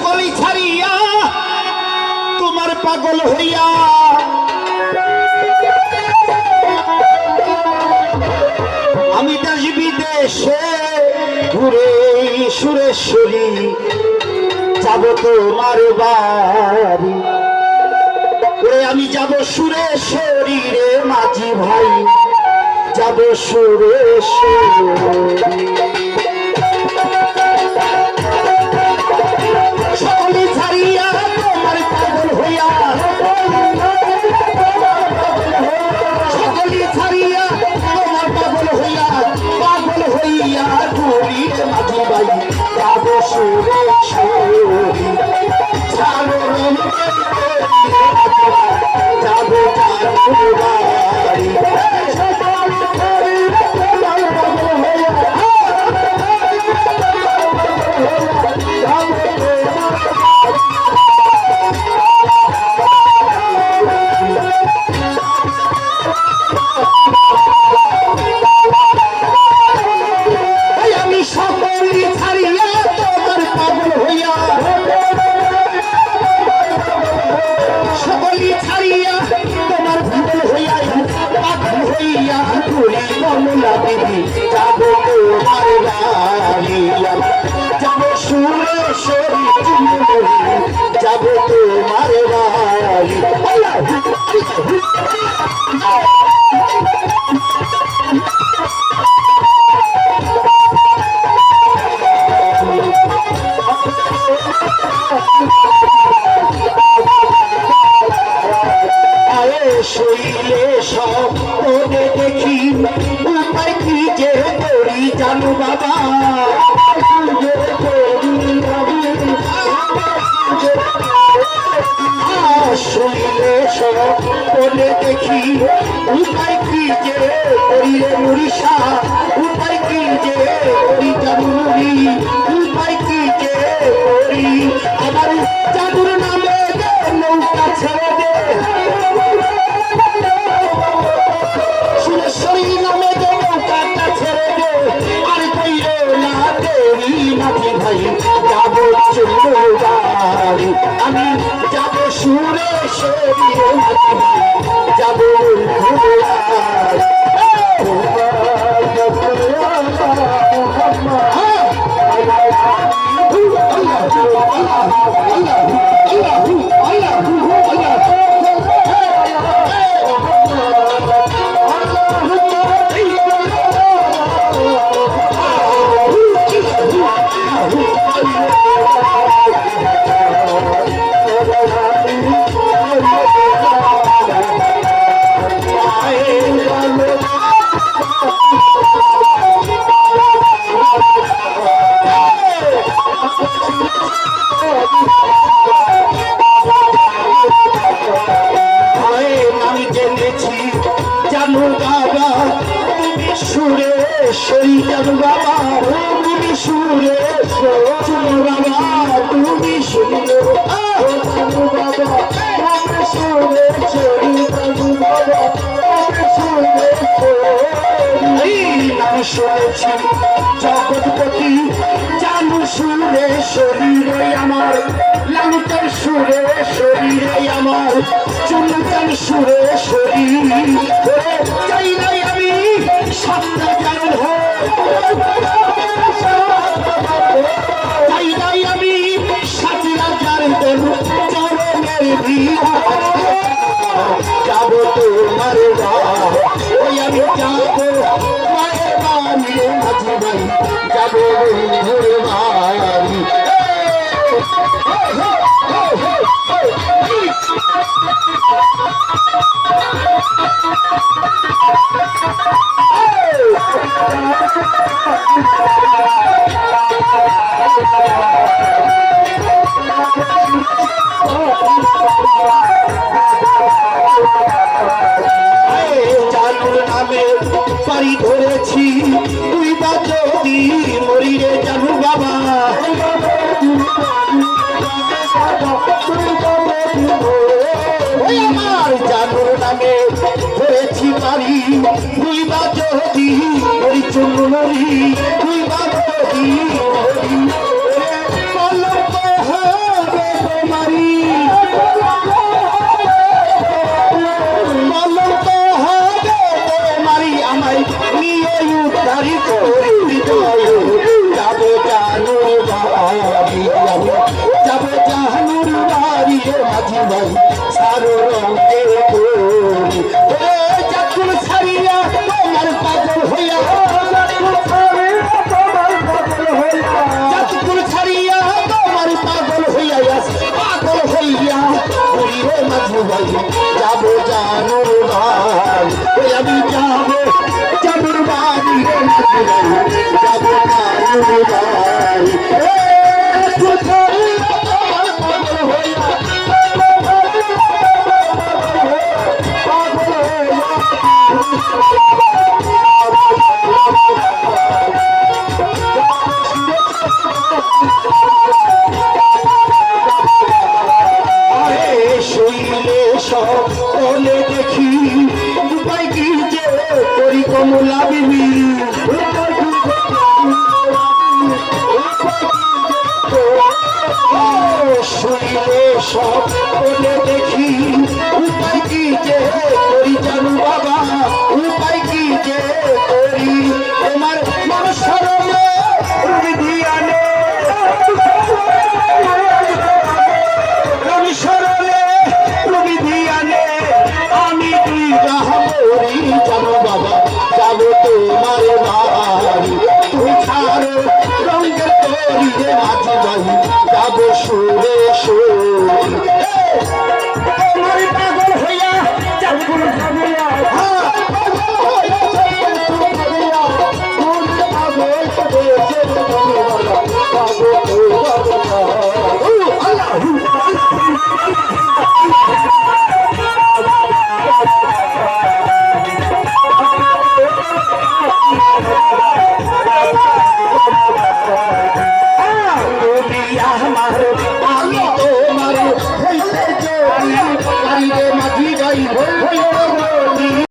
সকলি ছাড়িয়া তোমার পাগল হইয়া আমি দেশ বিদেশে ঘুরে সুরেশ্বরী যাব তোমার বাড়ি। ওরে, আমি যাব সুরেশ্বরী রে মাঝি ভাই। যাব সুরেশ্বরী সকলে মাঝি বাই যাব সুরে যাব যার বাড়ি কমলা দেবী যাব তোমার বাড়ি। যাব চুমুরি যাব তোমার বাড়ি। আল্লাহ! সব সব ওরে দেখি উপায় কি যে করি রে উপায় কি যে করি জানুরি উপায় কি যে করি আমার আমি যাব নাকি ভাই যাব ভয়ে সুরে জানো বাবা তুমি সুরে জানো বাবা তুমি সুরে সই জানো বাবা তুমি সুরে আমি শুনেছি জগৎপতি জানু সুরে শরীরে আমার লালুটার সুরে শরীরে আমার চুলটার সুরে শরীর চাই নাই আমি জান চাই যাব তোমার ওই আমি যাব মায়ের বাড়ি মাঝি ভাই যাব বন্ধুর বাড়ি চালুর নামে পারি ধরেছি। তুই বা যদি মরি রে জানু বাবা। আমার জানুর নামে ধরেছি পারি তুই বা যদি মরি চুন মরি ভাই সারো রঙের চাকুর ছাড়িয়া তোমার পাগল হইয়া চাকুর ছাড়িয়া তোমার পাগল হইয়া পাগল হইয়া ওই রে মাঝি ভাই যাব জানো ভাই ওই আমি যাব যাব বাড়ি রে মাঝি ভাই যাব জানো ভাই কোথায় সুরে সুর পাগল হইয়া চাঁদপুর ভাবিয়া পাগল পাগল পাগল